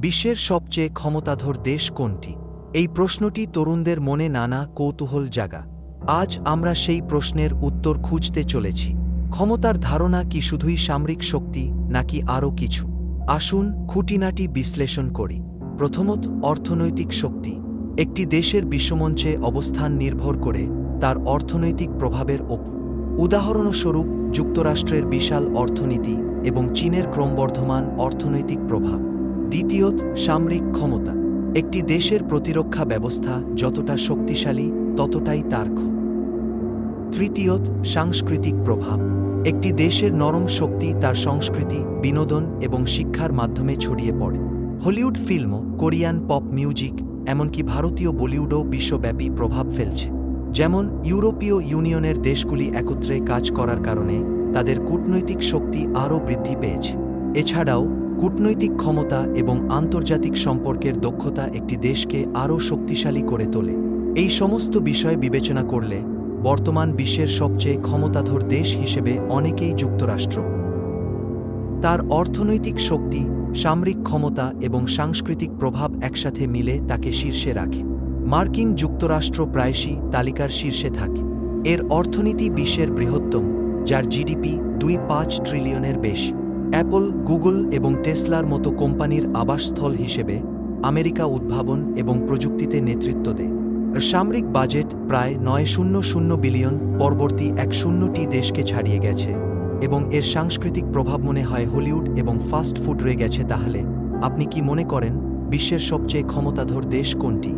বিশ্বের সবচেয়ে ক্ষমতাধর দেশ কোনটি? এই প্রশ্নটি তরুণদের মনে নানা কৌতূহল জাগা। আজ আমরা সেই প্রশ্নের উত্তর খুঁজতে চলেছি। ক্ষমতার ধারণা কি শুধুই সামরিক শক্তি, নাকি আরও কিছু? আসুন খুঁটিনাটি বিশ্লেষণ করি। প্রথমত, অর্থনৈতিক শক্তি। একটি দেশের বিশ্বমঞ্চে অবস্থান নির্ভর করে তার অর্থনৈতিক প্রভাবের ওপর। উদাহরণস্বরূপ, যুক্তরাষ্ট্রের বিশাল অর্থনীতি এবং চীনের ক্রমবর্ধমান অর্থনৈতিক প্রভাব। দ্বিতীয়ত সামরিক ক্ষমতা। একটি দেশের প্রতিরক্ষা ব্যবস্থা যতটা শক্তিশালী, ততটাই তার তৃতীয়ত, সাংস্কৃতিক প্রভাব। একটি দেশের নরম শক্তি তার সংস্কৃতি, বিনোদন এবং শিক্ষার মাধ্যমে ছড়িয়ে পড়ে। হলিউড ফিল্মও, কোরিয়ান পপ মিউজিক, এমনকি ভারতীয় বলিউডও বিশ্বব্যাপী প্রভাব ফেলছে। যেমন, ইউরোপীয় ইউনিয়নের দেশগুলি একত্রে কাজ করার কারণে তাদের কূটনৈতিক শক্তি আরও বৃদ্ধি পেয়েছে। এছাড়াও কূটনৈতিক ক্ষমতা এবং আন্তর্জাতিক সম্পর্কের দক্ষতা একটি দেশকে আরও শক্তিশালী করে তোলে। এই সমস্ত বিষয় বিবেচনা করলে বর্তমান বিশ্বের সবচেয়ে ক্ষমতাধর দেশ হিসেবে অনেকেই যুক্তরাষ্ট্র। তার অর্থনৈতিক শক্তি, সামরিক ক্ষমতা এবং সাংস্কৃতিক প্রভাব একসাথে মিলে তাকে শীর্ষে রাখে। মার্কিন যুক্তরাষ্ট্র প্রায়শই তালিকার শীর্ষে থাকে। এর অর্থনীতি বিশ্বের বৃহত্তম, যার জিডিপি দুই পাঁচ ট্রিলিয়নের বেশি। অ্যাপল, গুগল এবং টেসলার মতো কোম্পানির আবাসস্থল হিসেবে আমেরিকা উদ্ভাবন এবং প্রযুক্তিতে নেতৃত্ব দেয়। সামরিক বাজেট প্রায় নয় শূন্য শূন্য বিলিয়ন, পরবর্তী এক শূন্যটি দেশকে ছাড়িয়ে গেছে এবং এর সাংস্কৃতিক প্রভাব মনে হয় হলিউড এবং ফাস্ট ফুড রয়ে গেছে তাহলে। আপনি কি মনে করেন, বিশ্বের সবচেয়ে ক্ষমতাধর দেশ কোনটি?